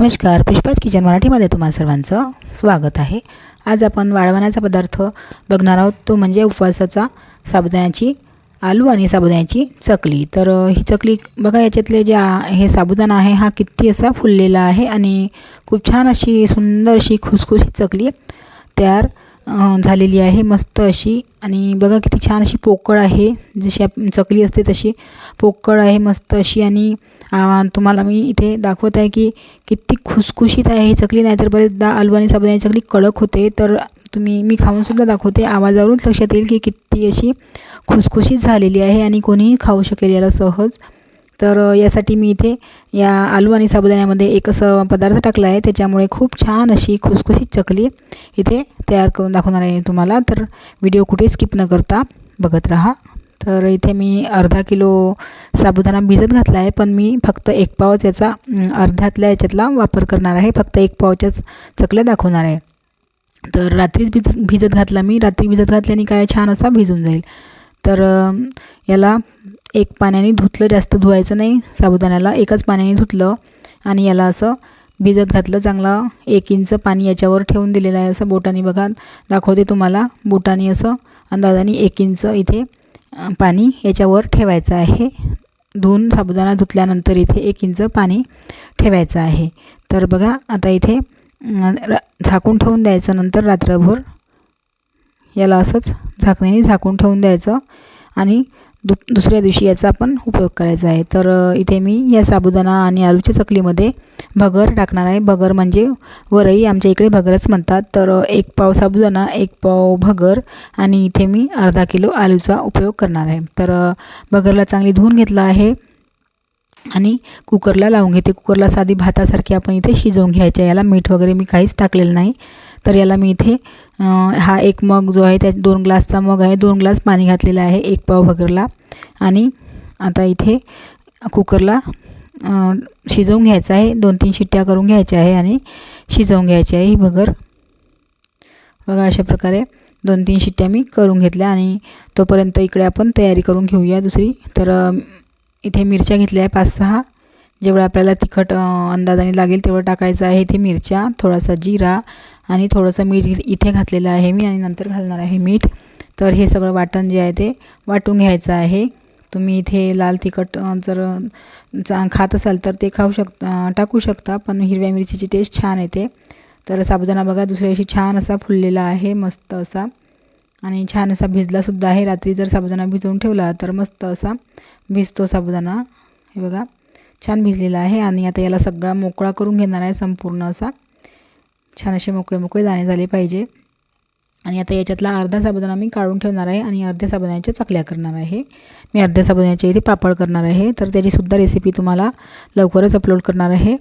नमस्कार. पुष्पात किचन मराठीमध्ये तुम्हा सर्वांचं स्वागत आहे. आज आपण वाळवण्याचा पदार्थ बघणार आहोत. तो म्हणजे उपवासाचा साबुदाण्याची आलू आणि साबुदाण्याची चकली. तर ही चकली बघा याच्यातले जे हे साबुदाणा आहे हा किती असा फुललेला आहे आणि खूप छान अशी सुंदर अशी खुसखुशीत चकली तयार झालेली आहे मस्त अशी. आणि बघा किती छान अशी पोकळ आहे. जशी आप चकली असते तशी पोकळ आहे मस्त अशी. आणि तुम्हाला मी इथे दाखवत आहे की किती खुसखुशीत आहे ही चकली. नाहीतर बरेचदा आलू आणि साबुदाण्याची चकली कडक होते. तर तुम्ही मी खाऊनसुद्धा दाखवते. आवाजावरून लक्षात येईल की किती अशी खुसखुशीत झालेली आहे आणि कोणीही खाऊ शकेल याला सहज. तर यासाठी मी इथे या आलू आणि साबुदाण्यामध्ये एक असं पदार्थ टाकला आहे. त्याच्यामुळे खूप छान अशी खुसखुशीत चकली इथे तयार करून दाखवणार आहे तुम्हाला. तर व्हिडिओ कुठे स्किप न करता बघत राहा. तर इथे मी अर्धा किलो साबुदाणा भिजत घातला आहे. पण मी फक्त एक पावच याचा अर्ध्यातल्या याच्यातला वापर करणार आहे. फक्त एक पावच्याच चकल्या दाखवणार आहे. तर रात्रीच भिज भिजत घातला मी. रात्री भिजत घातल्याने काय छान असा भिजून जाईल. तर याला एक पाण्याने धुतलं जास्त धुवायचं नाही. साबुदाण्याला एकाच पाण्याने धुतलं आणि याला असं भिजत घातलं. चांगलं एक इंच पाणी याच्यावर ठेवून दिलेलं आहे असं बोटाने बघा. दाखवते तुम्हाला. बोटाने असं अंदाजाने एक इंच इथे पाणी याच्यावर ठेवायचं आहे. धुवून साबुदाणा धुतल्यानंतर इथे एक इंच पाणी ठेवायचं आहे. तर बघा आता इथे रा झाकून ठेवून द्यायचं. नंतर रात्रभर याला असंच झाकण्याने झाकून ठेवून द्यायचं आणि दु दुसऱ्या दिवशी याचा आपण उपयोग करायचा आहे. तर इथे मी या साबुदाणा आणि आलूच्या चकलीमध्ये भगर टाकणार आहे. भगर म्हणजे वरई आमच्या इकडे भगरच म्हणतात. तर एक पाव साबुदाणा एक पाव भगर आणि इथे मी अर्धा किलो आलूचा उपयोग करणार आहे. तर भगरला चांगली धुवून घेतलं आहे आणि कुकरला लावून घेते. कुकरला साधी भातासारखी आपण इथे शिजवून घ्यायचे याला मीठ वगैरे मी काहीच टाकलेलं नाही. तर याला मी इथे हा एक मग जो आहे त्या दोन ग्लासचा मग आहे दोन ग्लास पाणी घातलेलं आहे एक पाव भगरला. आणि आता इथे कुकरला शिजवून घ्यायचं आहे दोन तीन शिट्ट्या करून घ्यायच्या आहे आणि शिजवून घ्यायची आहे ही भगर. बघा अशा प्रकारे दोन तीन शिट्ट्या मी करून घेतल्या आणि तोपर्यंत इकडे आपण तयारी करून घेऊया दुसरी. तर इथे मिरच्या घेतल्या आहे पाच सहा. जेवढं आपल्याला तिखट अंदाजाने लागेल तेवढं टाकायचं आहे इथे मिरच्या थोडासा जिरा आणि थोडंसं मीठ इथे घातलेलं आहे मी आणि नंतर घालणार आहे मीठ. तर हे सगळं वाटण जे आहे ते वाटून घ्यायचं आहे. तुम्ही इथे लाल तिखट जर चा खात असाल तर ते खाऊ शकता टाकू शकता पण हिरव्या मिरचीची टेस्ट छान येते. तर साबुदाणा बघा दुसऱ्या दिवशी छान असा फुललेला आहे मस्त असा. आणि छान असा भिजलासुद्धा आहे. रात्री जर साबुदाणा भिजवून ठेवला तर मस्त असा भिजतो साबुदाणा. हे बघा छान भिजलेला आहे आणि आता याला सगळा मोकळा करून घेणार आहे संपूर्ण असा. छान असे मोकळे मोकळे दाणे झाले पाहिजे. आणि आता याच्यातला अर्धा साबुदाणा मी काढून ठेवणार आहे आणि अर्ध्या साबुदाण्याच्या चकल्या करणार आहे. मी अर्ध्या साबुदाण्याच्या इथे पापड करणार आहे. तर त्याचीसुद्धा रेसिपी तुम्हाला लवकरच अपलोड करणार आहे.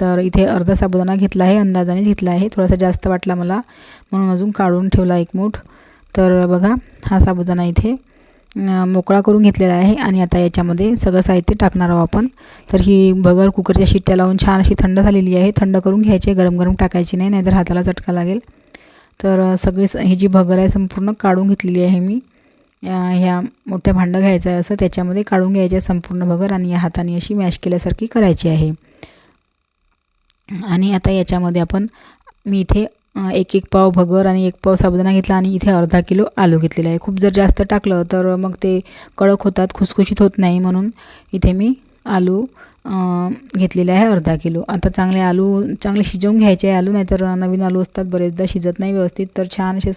तर इथे अर्धा साबुदाणा घेतला आहे अंदाजाने घेतला आहे. थोडासा जास्त वाटला मला म्हणून अजून काढून ठेवला एक मूठ तर बघा हा साबुदाणा इथे मोकळा करून घेतलेला आहे आणि आता याच्यामध्ये सगळं साहित्य टाकणार आहोत आपण. तर ही भगर कुकरच्या शिट्ट्या लावून छान अशी थंड झालेली आहे. थंड करून घ्यायची आहे गरम गरम टाकायची नाही नाहीतर हाताला चटका लागेल. तर सगळी स- ही जी भगर आहे संपूर्ण काढून घेतलेली आहे मी. ह्या मोठ्या भांडं घ्यायचं आहे असं त्याच्यामध्ये काढून घ्यायचे आहे संपूर्ण भगर आणि या हाताने अशी मॅश केल्यासारखी करायची आहे. आणि आता याच्यामध्ये आपण मी इथे एक एक पाव भगर आणि एक पाव साबुदाणा घेतला आणि इथे अर्धा किलो आलू घेतलेला आहे. खूप जर जास्त टाकलं तर मग ते कडक होतात खुसखुशीत होत नाही म्हणून इथे मी आलू घेतलेले आहे अर्धा किलो. आता चांगले आलू चांगले शिजवून घ्यायचे आहे आलू नाहीतर नवीन आलू असतात बरेचदा शिजत नाही व्यवस्थित तर छान असे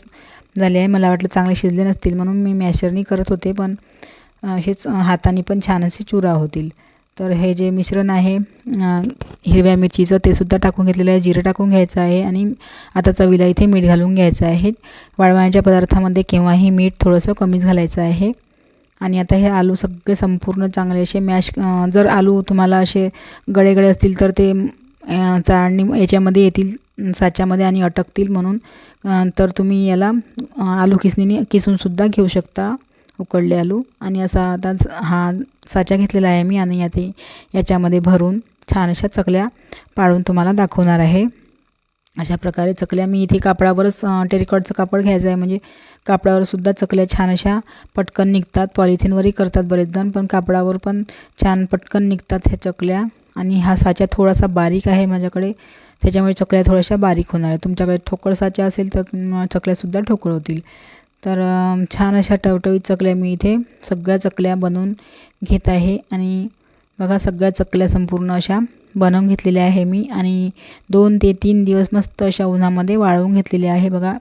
झाले आहे. मला वाटलं चांगले शिजले नसतील म्हणून मी मॅशरनी करत होते पण असेच हाताने पण छान असे चुरा होतील. तर हे जे मिश्रण आहे हिरव्या मिरचीचं ते सुद्धा टाकून घेतलेलं आहे जिरं टाकून घ्यायचं आहे आणि आता चवीला इथे मीठ घालून घ्यायचं आहे. वाळवण्याच्या पदार्थामध्ये केव्हाही मीठ थोडंसं कमीच घालायचं आहे. आणि आता हे आलू सगळे संपूर्ण चांगले असे मॅश जर आलू तुम्हाला असे गळे असतील तर ते चाळणी याच्यामध्ये येतील साच्यामध्ये आणि अटकतील म्हणून तर तुम्ही याला आलू किसणीने किसूनसुद्धा घेऊ शकता. उकडले आलू. आणि असा आता हा साचा घेतलेला आहे मी आणि याते याच्यामध्ये भरून छान अशा चकल्या पाडून तुम्हाला दाखवणार आहे. अशा प्रकारे चकल्या मी इथे कापडावरच टेरिकॉटचं कापड घ्यायचं आहे. म्हणजे कापडावरसुद्धा चकल्या छान अशा पटकन निघतात. पॉलिथिनवरही करतात बरेच जण पण कापडावर पण छान पटकन निघतात ह्या चकल्या. आणि हा साचा थोडासा बारीक आहे माझ्याकडे. त्याच्यामुळे चकल्या थोड्याशा बारीक होणार आहे तुमच्याकडे ठोकळ साचा असेल तर चकल्यासुद्धा ठोकळ होतील. तर छान अशा टवटवीत चकल्या मी इथे. सगळ्या चकल्या बनवून घेत आहे आणि बघा सगळ्या चकल्या संपूर्ण अशा बनवून घेतलेल्या आहे मी आणि दोन ते तीन दिवस मस्त अशा उन्हामध्ये वाळवून घेतलेल्या आहे बघा.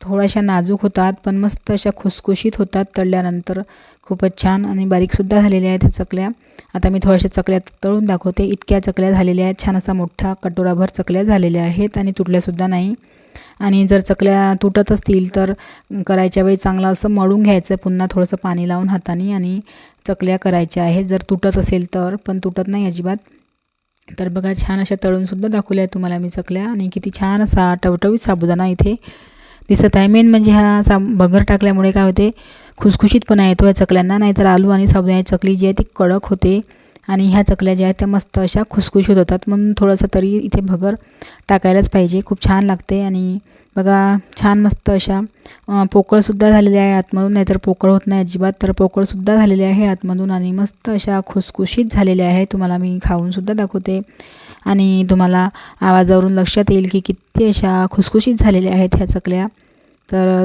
थोड्याशा नाजूक होतात पण मस्त अशा खुसखुशीत होतात तळल्यानंतर. खूपच छान आणि बारीकसुद्धा झालेल्या आहेत त्या चकल्या. आता मी थोड्याशा चकल्या तळून दाखवते. इतक्या चकल्या झालेल्या आहेत. छान असा मोठा कटोराभर चकल्या झालेल्या आहेत आणि तुटल्यासुद्धा नाही. आणि जर चकल्या तुटत असतील तर करायच्या वेळी चांगलं असं मळून घ्यायचं पुन्हा थोडंसं पाणी लावून हाताने आणि चकल्या करायच्या आहेत. जर तुटत असेल तर पण तुटत नाही अजिबात. तर बघा छान अशा तळूनसुद्धा दाखवल्या आहेत तुम्हाला मी चकल्या आणि किती छान असा टवटवीत साबुदाणा इथे दिसत आहे. मेन म्हणजे हा सा भगर टाकल्यामुळे काय होते खुसखुशीतपणा येतो या चकल्यांना. नाहीतर आलू आणि साबुदाण्याची चकली जी आहे ती कडक होते. आणि ह्या चकल्या ज्या आहेत त्या मस्त अशा खुसखुशीत होतात. म्हणून थोडंसं तरी इथे भगर टाकायलाच पाहिजे. खूप छान लागते आणि बघा छान मस्त अशा पोकळसुद्धा झालेल्या आहे आतमधून. नाहीतर पोकळ होत नाही अजिबात. तर पोकळसुद्धा झालेले आहे आतमधून आणि मस्त अशा खुसखुशीत झालेल्या आहे. तुम्हाला मी खाऊनसुद्धा दाखवते. आणि तुम्हाला आवाजावरून लक्षात येईल की किती अशा खुसखुशीत झालेल्या आहेत ह्या चकल्या. तर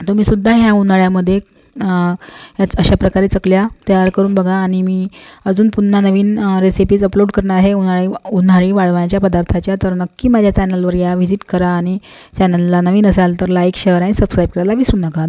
तुम्हीसुद्धा ह्या उन्हाळ्यामध्ये याच अशा प्रकारे चकल्या तयार करून बघा. आणि मी अजून पुन्हा नवीन रेसिपीज अपलोड करणार आहे उन्हाळी उन्हाळी वाळवण्याच्या पदार्थाच्या. तर नक्की माझ्या चॅनलवर या व्हिजिट करा. आणि चॅनलला नवीन असाल तर लाईक शेअर आणि सबस्क्राईब करायला विसरू नका.